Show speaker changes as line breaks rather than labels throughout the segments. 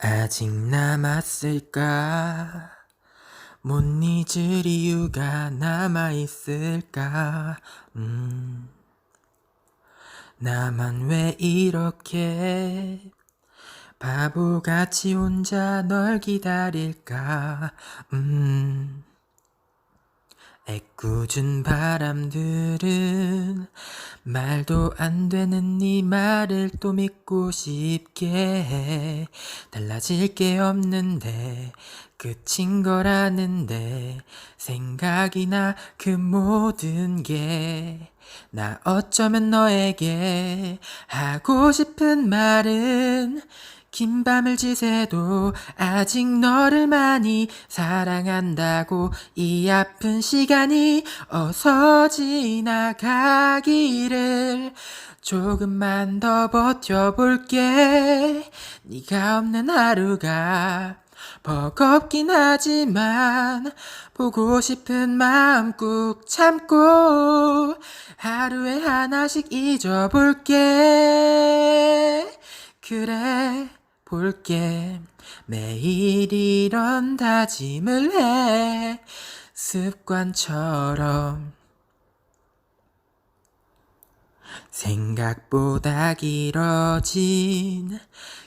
아직 남았을까? 못 잊을 이유가 남아있을까? 음. 나만 왜 이렇게 바보같이 혼자 널 기다릴까? 음. 애꿎은 바람들은 말도 안 되는 네 말을 또 믿고 싶게 해. 달라질 게 없는데 끝인 걸 아는데 생각이 나 그 모든 게. 나 어쩌면 너에게 하고 싶은 말은 긴 밤을 지새도 아직 너를 많이 사랑한다고 이 아픈 시간이 어서 지나가기를 조금만 더 버텨볼게. 네가 없는 하루가 버겁긴 하지만 보고 싶은 마음 꾹 참고 하루에 하나씩 잊어볼게. 그래 볼게. 매일 이런 다짐을 해. 습관처럼. 생각보다 길어진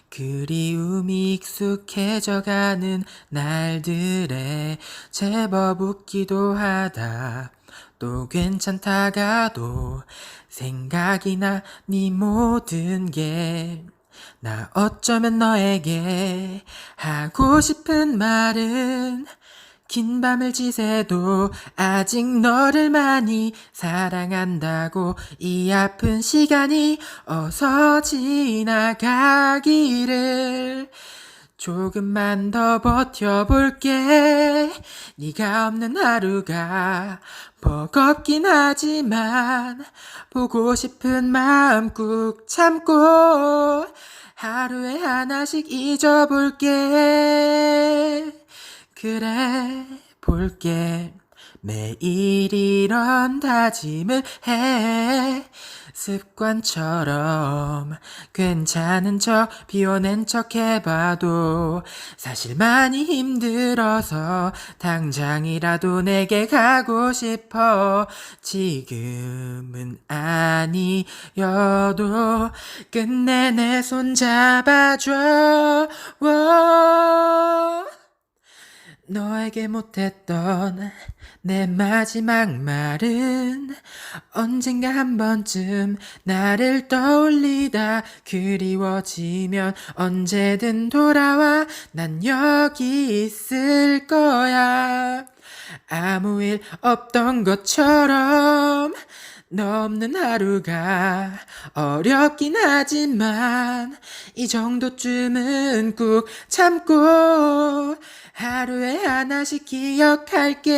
그리움이 익숙해져가는 날들에 제법 웃기도 하다. 또 괜찮다가도 생각이 나 네 모든 게 나 어쩌면 너에게 하고 싶은 말은 긴 밤을 지새도 아직 너를 많이 사랑한다고 이 아픈 시간이 어서 지나가기를 조금만 더 버텨볼게. 네가 없는 하루가 버겁긴 하지만 보고 싶은 마음 꾹 참고 하루에 하나씩 잊어볼게. 그래 볼게 매일 이런 다짐을 해. 습관처럼 괜찮은 척 비워낸 척 해봐도 사실 많이 힘들어서 당장이라도 내게 가고 싶어. 지금은 아니어도 끝내 내 손 잡아줘. 워. 너에게 못했던 내 마지막 말은 언젠가 한 번쯤 나를 떠올리다 그리워지면 언제든 돌아와. 난 여기 있을 거야. 아무 일 없던 것처럼 너 없는 하루가 어렵긴 하지만 이 정도쯤은 꾹 참고 하루에 하나씩 기억할게.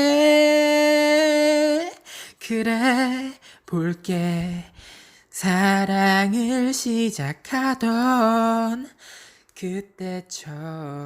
그래 볼게. 사랑을 시작하던 그때처럼